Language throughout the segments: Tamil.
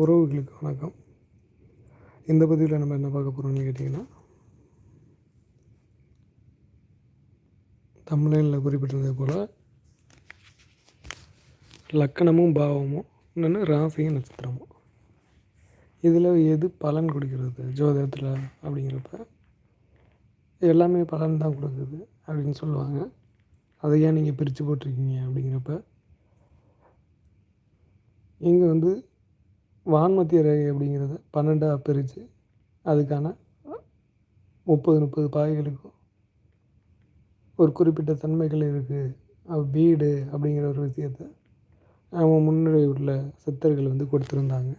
உறவுகளுக்கு வணக்கம். இந்த பதிவில் நம்ம என்ன பார்க்க போகிறோம்னு கேட்டிங்கன்னா தமிழில் குறிப்பிட்டிருந்தது போல் லக்கணமும் பாவமும் இன்னொன்று ராசியும் நட்சத்திரமும். இதில் எது பலன் கொடுக்கிறது? ஜோதிடத்தில் அப்படிங்கிறப்ப எல்லாமே பலன் தான் கொடுக்குது அப்படின்னு சொல்லுவாங்க. அதை ஏன் நீங்கள் பிரித்து போட்டிருக்கீங்க அப்படிங்கிறப்ப இங்கே வந்து வான்மத்திய ரேகை அப்படிங்கிறத பன்னெண்டாக பிரித்து அதுக்கான முப்பது முப்பது பாகைகளுக்கும் ஒரு குறிப்பிட்ட தன்மைகள் இருக்குது வீடு அப்படிங்கிற ஒரு விஷயத்த அவங்க முன்னுரை உள்ள சித்தர்கள் வந்து கொடுத்துருந்தாங்க.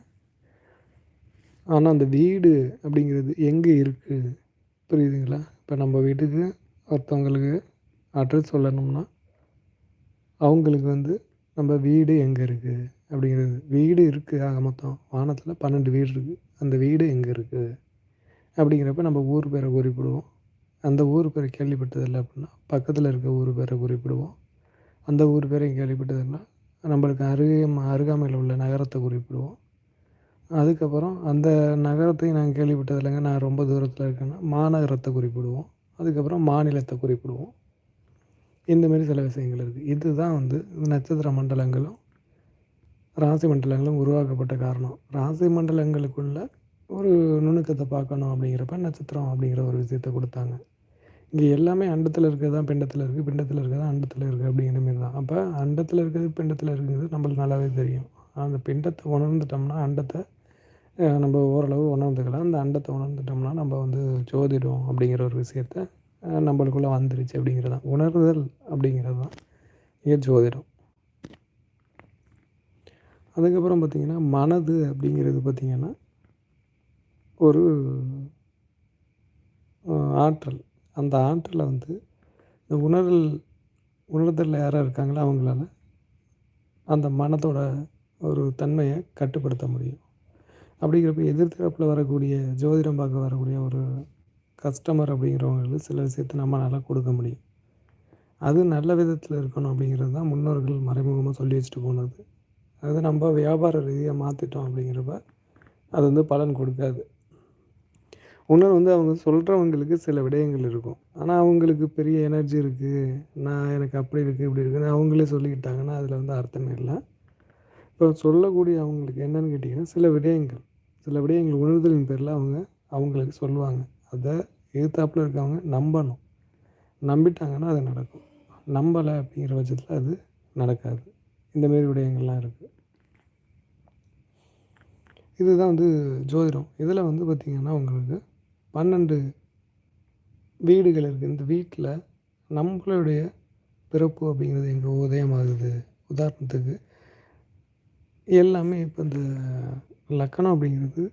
ஆனால் அந்த வீடு அப்படிங்கிறது எங்கே இருக்குது புரியுதுங்களா? இப்போ நம்ம வீட்டுக்கு ஒருத்தவங்களுக்கு அட்ரஸ் சொல்லணும்னா அவங்களுக்கு வந்து நம்ம வீடு எங்கே இருக்குது அப்படிங்கிறது. வீடு இருக்குது ஆக மொத்தம் வானத்தில் பன்னெண்டு வீடு இருக்குது அந்த வீடு எங்கே இருக்குது அப்படிங்கிறப்ப நம்ம ஊர் பேரை குறிப்பிடுவோம். அந்த ஊர் பேரை கேள்விப்பட்டதில்லை அப்படின்னா பக்கத்தில் இருக்க ஊர் பேரை குறிப்பிடுவோம். அந்த ஊர் பேரையும் கேள்விப்பட்டதுன்னா நம்மளுக்கு அருகே அருகாமையில் உள்ள நகரத்தை குறிப்பிடுவோம். அதுக்கப்புறம் அந்த நகரத்தையும் நாங்கள் கேள்விப்பட்டதில்லைங்க நான் ரொம்ப தூரத்தில் இருக்கேன்னா மாநகரத்தை குறிப்பிடுவோம். அதுக்கப்புறம் மாநிலத்தை குறிப்பிடுவோம். இந்தமாரி சில விஷயங்கள் இருக்குது இதுதான் வந்து நட்சத்திர மண்டலங்களும் ராசி மண்டலங்களும் உருவாக்கப்பட்ட காரணம். ராசி மண்டலங்களுக்குள்ள ஒரு நுணுக்கத்தை பார்க்கணும் அப்படிங்கிறப்ப நட்சத்திரம் அப்படிங்கிற ஒரு விஷயத்த கொடுத்தாங்க. இங்கே எல்லாமே அண்டத்தில் இருக்கிறது தான் பிண்டத்தில் இருக்குது பிண்டத்தில் இருக்கிறது தான் அண்டத்தில் இருக்குது அப்படிங்கிற மாரி தான். அப்போ அண்டத்தில் இருக்கிறது பிண்டத்தில் இருக்கிறது நம்மளுக்கு நல்லாவே தெரியும். அந்த பிண்டத்தை உணர்ந்துட்டோம்னா அண்டத்தை நம்ம ஓரளவு உணர்ந்துக்கலாம். அந்த அண்டத்தை உணர்ந்துட்டோம்னா நம்ம வந்து ஜோதிடம் அப்படிங்கிற ஒரு விஷயத்த நம்மளுக்குள்ளே வந்துருச்சு அப்படிங்கிறது தான் உணர்தல் அப்படிங்கிறது தான் இங்கே ஜோதிடம். அதுக்கப்புறம் பார்த்திங்கன்னா மனது அப்படிங்கிறது பார்த்திங்கன்னா ஒரு ஆற்றல். அந்த ஆற்றலை வந்து இந்த உணர்தல் உணர்தலில் யாராக இருக்காங்களோ அவங்களால அந்த மனதோட ஒரு தன்மையை கட்டுப்படுத்த முடியும். அப்படிங்கிறப்ப எதிர்த்தரப்பில் வரக்கூடிய ஜோதிடம் பார்க்க வரக்கூடிய ஒரு கஸ்டமர் அப்படிங்கிறவங்களுக்கு சில விஷயத்தை நம்மளால் கொடுக்க முடியும். அது நல்ல விதத்தில் இருக்கணும் அப்படிங்கிறது தான் முன்னோர்கள் மறைமுகமாக சொல்லி வச்சுட்டு போனது. அதாவது நம்ம வியாபார ரீதியாக மாற்றிட்டோம் அப்படிங்கிறப்ப அது வந்து பலன் கொடுக்காது. இன்னொன்று வந்து அவங்க சொல்கிறவங்களுக்கு சில விடயங்கள் இருக்கும். ஆனால் அவங்களுக்கு பெரிய எனர்ஜி இருக்குது நான் எனக்கு அப்படி இருக்குது இப்படி இருக்குன்னு அவங்களே சொல்லிக்கிட்டாங்கன்னா அதில் வந்து அர்த்தமே இல்லை. இப்போ சொல்லக்கூடிய அவங்களுக்கு என்னென்னு கேட்டிங்கன்னா சில விடயங்கள் சில விடயங்கள் உணர்தலின் பேரில் அவங்க அவங்களுக்கு சொல்லுவாங்க. அதை எதிர்த்தாப்பில் இருக்கவங்க நம்பணும். நம்பிட்டாங்கன்னா அது நடக்கும். நம்பலை அப்படிங்கிற பட்சத்தில் அது நடக்காது. இந்தமாரி விடயங்கள்லாம் இருக்குது இதுதான் வந்து ஜோதிடம். இதில் வந்து பார்த்திங்கன்னா உங்களுக்கு பன்னெண்டு வீடுகள் இருக்குது இந்த வீட்டில் நம்மளுடைய பிறப்பு அப்படிங்கிறது எங்கே உதயமாகுது. உதாரணத்துக்கு எல்லாமே இப்போ இந்த லக்கணம் அப்படிங்கிறது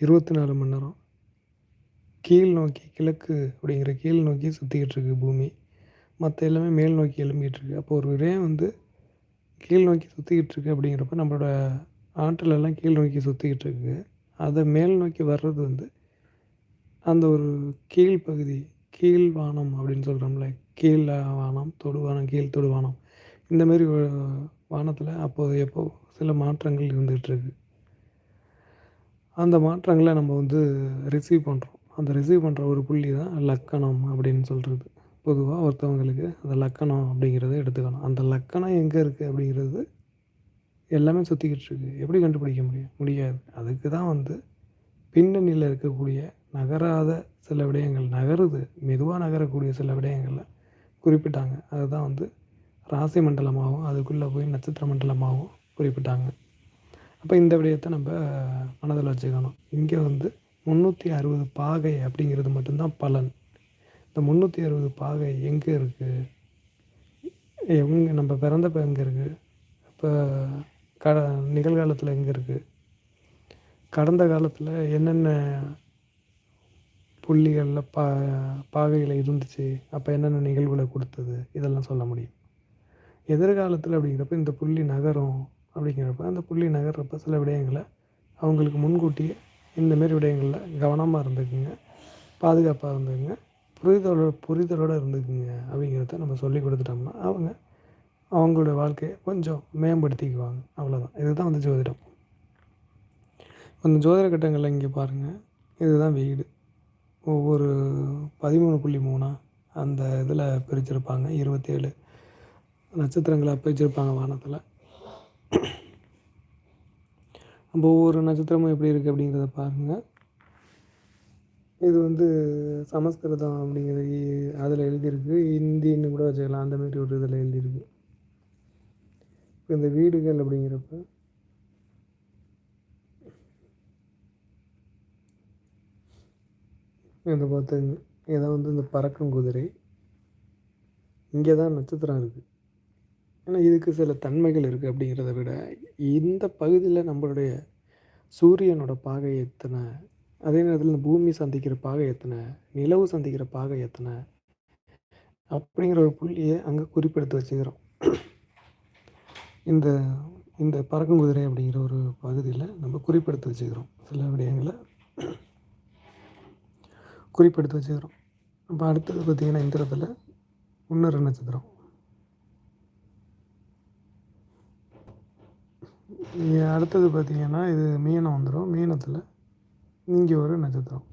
இருபத்தி நாலு மணி நேரம். கீழ் நோக்கி கிழக்கு அப்படிங்கிற கீழ் நோக்கி சுற்றிக்கிட்டு இருக்கு பூமி. மற்ற எல்லாமே மேல் நோக்கி எழும்பிகிட்டு இருக்கு. அப்போ ஒரு விடயம் வந்து கீழ் நோக்கி சுற்றிக்கிட்டு இருக்கு அப்படிங்கிறப்ப நம்மளோட ஆற்றலெல்லாம் கீழ் நோக்கி சுற்றிக்கிட்டு இருக்குது அதை மேல் நோக்கி வர்றது வந்து அந்த ஒரு கீழ் பகுதி கீழ் வானம் அப்படின்னு சொல்கிறோம்ல கீழ் வானம் தொடுவானம் கீழ் தொடுவானம் இந்தமாரி வானத்தில் அப்போது எப்போ சில மாற்றங்கள் இருந்துகிட்ருக்கு அந்த மாற்றங்களை நம்ம வந்து ரிசீவ் பண்ணுறோம் அந்த ரிசீவ் பண்ணுற ஒரு புள்ளி தான் லக்கணம் அப்படின்னு சொல்கிறது பொதுவாக ஒருத்தவங்களுக்கு அந்த லக்கணம் அப்படிங்கிறத எடுத்துக்கணும். அந்த லக்கணம் எங்கே இருக்குது அப்படிங்கிறது எல்லாமே சுற்றிக்கிட்டு இருக்குது எப்படி கண்டுபிடிக்க முடியும்? முடியாது. அதுக்கு தான் வந்து பின்னணியில் இருக்கக்கூடிய நகராத சில விடயங்கள் நகருது மெதுவாக நகரக்கூடிய சில விடயங்களில் குறிப்பிட்டாங்க. அதுதான் வந்து ராசி மண்டலமாகவும் அதுக்குள்ளே போய் நட்சத்திர மண்டலமாகவும் குறிப்பிட்டாங்க. அப்போ இந்த விடயத்தை நம்ம மனதில் வச்சுக்கணும். இங்கே வந்து முந்நூற்றி அறுபது பாகை அப்படிங்கிறது மட்டும்தான் பலன். இந்த முந்நூற்றி அறுபது பாகை எங்கே இருக்குது எங்கே நம்ம பிறந்தப்போ எங்கே இருக்குது இப்போ க நிகழ்காலத்தில் எங்கே இருக்குது கடந்த காலத்தில் என்னென்ன புள்ளிகளில் பா பாகையில் இருந்துச்சு? அப்போ என்னென்ன நிகழ்வுகளை கொடுத்தது? இதெல்லாம் சொல்ல முடியும். எதிர்காலத்தில் அப்படிங்கிறப்ப இந்த புள்ளி நகரும் அப்படிங்கிறப்ப அந்த புள்ளி நகர்றப்ப சில விடயங்களை அவங்களுக்கு முன்கூட்டியே இந்தமாரி விடயங்களில் கவனமாக இருந்துக்குங்க பாதுகாப்பாக இருந்துக்குங்க. புரிதலோட புரிதலோடு இருந்துக்குங்க அப்படிங்கிறத நம்ம சொல்லி கொடுத்துட்டோம்னா அவங்க அவங்களோட வாழ்க்கையை கொஞ்சம் மேம்படுத்திக்குவாங்க. அவ்வளோதான் இதுதான் வந்து ஜோதிடம். அந்த ஜோதிட கட்டங்களில் இங்கே பாருங்கள் இதுதான் வீடு. ஒவ்வொரு பதிமூணு புள்ளி மூணா அந்த இதில் பிரிச்சிருப்பாங்க. இருபத்தேழு நட்சத்திரங்களை பிரிச்சிருப்பாங்க வானத்தில். நம்ம ஒவ்வொரு நட்சத்திரமும் எப்படி இருக்குது அப்படிங்கிறத பாருங்கள் இது வந்து சமஸ்கிருதம் அப்படிங்கிறது அதில் எழுதியிருக்கு. ஹிந்தின்னு கூட வச்சுக்கலாம். அந்த மாதிரி ஒரு இதில் எழுதியிருக்கு. இப்போ இந்த வீடுகள் அப்படிங்கிறப்ப இதை பார்த்துங்க இதான் வந்து இந்த பறக்கும் குதிரை. இங்கே தான் நட்சத்திரம் இருக்குது ஏன்னா இதுக்கு சில தன்மைகள் இருக்குது அப்படிங்கிறத விட இந்த பகுதியில் நம்மளுடைய சூரியனோட பாகை எத்தனை அதே நேரத்தில் இந்த பூமி சந்திக்கிற பாகை எத்தனை? நிலவு சந்திக்கிற பாகை எத்தனை? அப்படிங்கிற ஒரு புள்ளியை அங்கே குறிப்பெடுத்து வச்சுக்கிறோம். இந்த இந்த பறக்கும் குதிரை அப்படிங்கிற ஒரு பகுதியில் நம்ம குறிப்பெடுத்து வச்சுக்கிறோம். சில விடயங்களை குறிப்பெடுத்து வச்சுக்கிறோம். இப்போ அடுத்தது பார்த்திங்கன்னா இந்த இடத்துல இன்னொரு நட்சத்திரம் அடுத்தது பார்த்திங்கன்னா இது மீனம் வந்துடும் மீனத்தில் இங்கே ஒரு நட்சத்திரம்.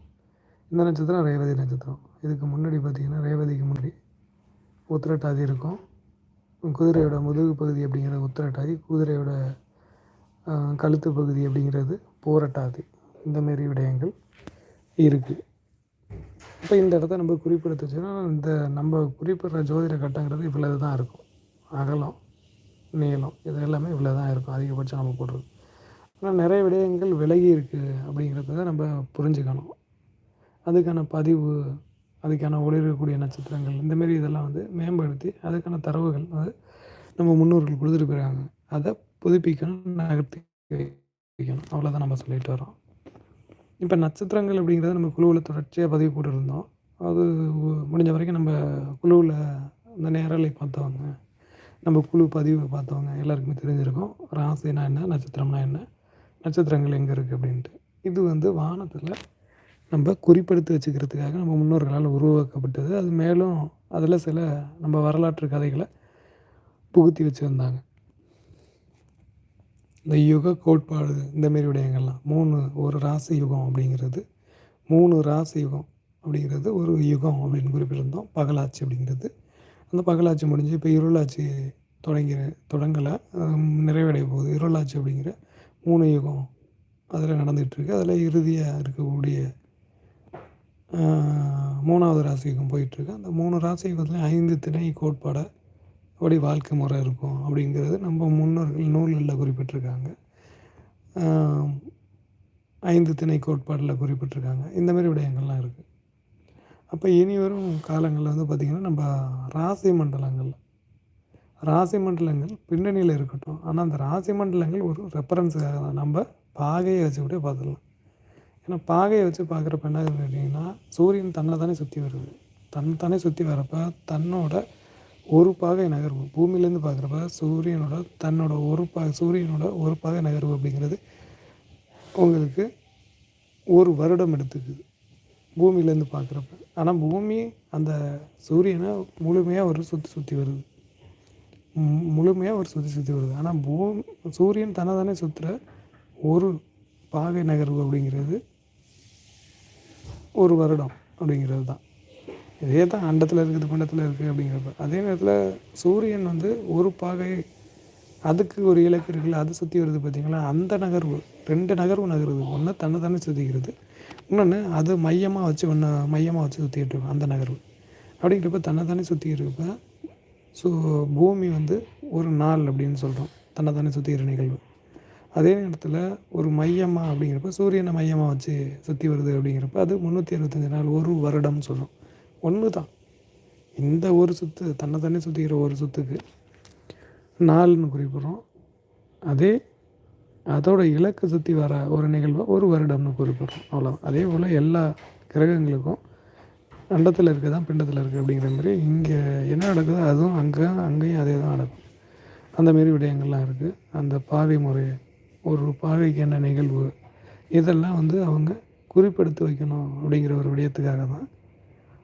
இந்த நட்சத்திரம் ரேவதி நட்சத்திரம். இதுக்கு முன்னாடி பார்த்திங்கன்னா ரேவதிக்கு முன்னாடி உத்திரட்டாதி இருக்கும். குதிரையோட முதுகு பகுதி அப்படிங்கிறது உத்திரட்டாதி குதிரையோட கழுத்து பகுதி அப்படிங்கிறது போரட்டாதி. இந்தமாரி விடயங்கள் இருக்குது இப்போ இந்த இடத்த நம்ம குறிப்பிடுத்து வச்சோன்னா இந்த நம்ம குறிப்பிட்ற ஜோதிட கட்டங்கிறது இவ்வளவு தான் இருக்கும். அகலம் நீளம் இது எல்லாமே இவ்வளோ தான் இருக்கும். அதிகபட்சம் நம்ம போடுறது. ஆனால் நிறைய விடயங்கள் விலகி இருக்குது அப்படிங்கிறத நம்ம புரிஞ்சுக்கணும். அதுக்கான பதிவு அதுக்கான ஒளிரக்கூடிய நட்சத்திரங்கள் இந்தமாரி இதெல்லாம் வந்து மேம்படுத்தி அதுக்கான தரவுகள் வந்து நம்ம முன்னோர்கள் கொடுத்துட்டு போயிருக்காங்க. அதை புதுப்பிக்கணும் நகர்த்தி வைக்கணும். அவ்வளோதான் நம்ம சொல்லிட்டு வரோம் இப்போ நட்சத்திரங்கள் அப்படிங்கிறத நம்ம குழுவில் தொடர்ச்சியாக பதிவு போட்டுருந்தோம். அது முடிஞ்ச வரைக்கும் நம்ம குழுவில் இந்த நேரலை பார்த்தவங்க நம்ம குழு பதிவை பார்த்தவங்க எல்லாருக்குமே தெரிஞ்சிருக்கும். ராசினா என்ன நட்சத்திரம்னா என்ன நட்சத்திரங்கள் எங்கே இருக்குது அப்படின்ட்டு. இது வந்து வானத்தில் நம்ம குறிப்பெடுத்து வச்சுக்கிறதுக்காக நம்ம முன்னோர்களால் உருவாக்கப்பட்டது. அது மேலும் அதில் சில நம்ம வரலாற்று கதைகளை புகுத்தி வச்சுருந்தாங்க. இந்த யுக கோட்பாடு இந்தமாரி விடயங்கள்லாம். மூணு ஒரு ராசி யுகம் அப்படிங்கிறது. மூணு ராசி யுகம் அப்படிங்கிறது ஒரு யுகம் அப்படின்னு குறிப்பிட்டிருந்தோம். பகலாட்சி அப்படிங்கிறது. அந்த பகலாட்சி முடிஞ்சு இப்போ இருளாட்சி தொடங்கிற தொடங்கலை. நிறைவடைய போகுது. இருளாட்சி அப்படிங்கிற மூணு யுகம் அதில் நடந்துகிட்ருக்கு. அதில் இறுதியாக இருக்கக்கூடிய மூணாவது ராசி யுகம் போயிட்டுருக்கு அந்த மூணு ராசி யுகத்துலேயும் ஐந்து திணை கோட்பாடை அப்படி வாழ்க்கை முறை இருக்கும் அப்படிங்கிறது நம்ம முன்னோர்கள் நூல்களில் குறிப்பிட்டிருக்காங்க ஐந்து திணை கோட்பாடில் குறிப்பிட்டிருக்காங்க இந்த மாதிரி விடயங்கள்லாம் இருக்குது அப்போ இனி வரும் காலங்களில் வந்து பார்த்திங்கன்னா நம்ம ராசி மண்டலங்கள் ராசி மண்டலங்கள் பின்னணியில் இருக்கட்டும். ஆனால் அந்த ராசி மண்டலங்கள் ஒரு ரெஃபரன்ஸுக்காக தான். நம்ம பாகையை வச்சு கூட பார்த்துக்கலாம். ஏன்னா பாகையை வச்சு பார்க்குறப்ப என்ன கேட்டிங்கன்னா சூரியன் தன்னை தானே சுற்றி வருது. தன்னை தானே சுற்றி வரப்ப தன்னோட ஒரு பாகை நகர்வு. பூமியிலேருந்து பார்க்குறப்ப சூரியனோட தன்னோட ஒரு பா சூரியனோட ஒரு பாகை நகர்வு அப்படிங்கிறது உங்களுக்கு ஒரு வருடம் எடுத்துக்குது. பூமியிலேருந்து பார்க்குறப்ப. ஆனால் பூமி அந்த சூரியனை முழுமையாக ஒரு சுற்றி சுற்றி வருது. முழுமையாக ஒரு சுற்றி சுற்றி வருது. ஆனால் பூமி சூரியன் தன்னை தானே சுற்றுற ஒரு பாகை நகர்வு அப்படிங்கிறது ஒரு வருடம் அப்படிங்கிறது தான். இதே தான் அண்டத்தில் இருக்குது பிண்டத்தில் இருக்குது அப்படிங்கிறப்ப. அதே நேரத்தில் சூரியன் வந்து ஒரு பாகை அதுக்கு ஒரு இலக்கு இருக்குல்ல அது சுற்றி வருது பார்த்திங்களா அந்த நகர்வு ரெண்டு நகர்வு நகருது. ஒன்று தன்னை தானே சுற்றிக்கிறது இன்னொன்று அது மையமாக வச்சு ஒன்று மையமாக வச்சு சுற்றிக்கிட்டு இருக்கும் அந்த நகர்வு. அப்படிங்கிறப்ப தன்னை தானே சுற்றிக்கிட்டு ஸோ பூமி வந்து ஒரு நாள் அப்படின்னு சொல்கிறோம் தன்னை தானே சுற்றிக்கிற நிகழ்வு. அதே நேரத்தில் ஒரு மையமாக அப்படிங்கிறப்ப சூரியனை மையமாக வச்சு சுற்றி வருது அப்படிங்கிறப்ப அது முந்நூற்றி அறுபத்தஞ்சு நாள் ஒரு வருடம்னு சொல்கிறோம் ஒன்று தான் இந்த ஒரு சுற்று தன்னை தானே சுற்றிக்கிற ஒரு சுற்றுக்கு நாள்னு குறிப்பிட்றோம். அதே அதோட இலக்கை சுற்றி வர ஒரு நிகழ்வை ஒரு வருடம்னு குறிப்பிட்றோம். அவ்வளோ அதே போல் எல்லா கிரகங்களுக்கும் அண்டத்தில் இருக்க தான் பிண்டத்தில் இருக்குது அப்படிங்கிற மாதிரி இங்கே என்ன நடக்குதோ அதுவும் அங்கே அங்கேயும் அதே தான் நடக்கும். அந்தமாரி விடயங்கள்லாம் இருக்குது அந்த பாவை முறை ஒரு பாவைக்கு என்ன நிகழ்வு இதெல்லாம் வந்து அவங்க குறிப்பெடுத்து வைக்கணும் அப்படிங்கிற ஒரு விடயத்துக்காக தான்.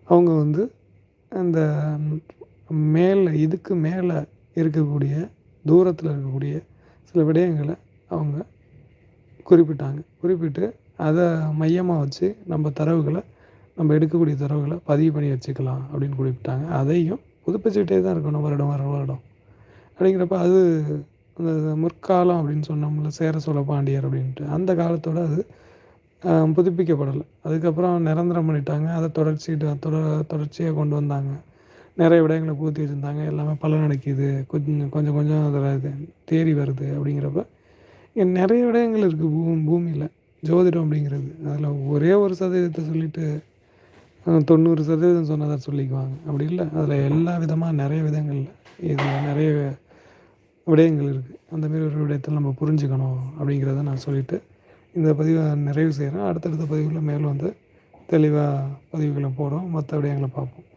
அவங்க வந்து அந்த மேலே இதுக்கு மேலே இருக்கக்கூடிய தூரத்தில் இருக்கக்கூடிய சில விடயங்களை அவங்க குறிப்பிட்டாங்க. குறிப்பிட்டு அதை மையமாக வச்சு நம்ம தரவுகளை நம்ம எடுக்கக்கூடிய தரவுகளை பதிவு பண்ணி வச்சுக்கலாம் அப்படின்னு குறிப்பிட்டாங்க. அதையும் புதுப்பிச்சுக்கிட்டே தான் இருக்கணும் வருடம் வர வருடம். அப்படிங்கிறப்ப அது அந்த முற்காலம் அப்படின்னு சொன்னோம்ல சேர சோழ பாண்டியர் அப்படின்ட்டு அந்த காலத்தோட அது புதுப்பிக்கப்படலை. அதுக்கப்புறம் நிரந்தரம் பண்ணிட்டாங்க. அதை தொடர்ச்சிட்டு தொடர் தொடர்ச்சியாக கொண்டு வந்தாங்க. நிறைய விடயங்களை பூர்த்தி வச்சுருந்தாங்க. எல்லாமே பலனடைக்குது. கொஞ்சம் கொஞ்சம் கொஞ்சம் அதில் இது தேறி வருது அப்படிங்கிறப்ப இங்கே நிறைய விடயங்கள் இருக்குது பூ பூமியில் ஜோதிடம் அப்படிங்கிறது. அதில் ஒரே ஒரு சதவீதத்தை சொல்லிவிட்டு தொண்ணூறு சதவீதம் சொன்னதை சொல்லிக்குவாங்க. அப்படி இல்லை. அதில் எல்லா விதமாக நிறைய விதங்கள் இதில் நிறைய விடயங்கள் இருக்குது. அந்தமாரி ஒரு விடயத்தில் நம்ம புரிஞ்சுக்கணும் அப்படிங்கிறத நான் சொல்லிவிட்டு இந்த பதிவை நிறைவு செய்கிறேன். அடுத்தடுத்த பதிவுகளில் மேலும் வந்து தெளிவாக பதிவுகளை போடுறோம். மற்ற விடயங்களை பார்ப்போம்.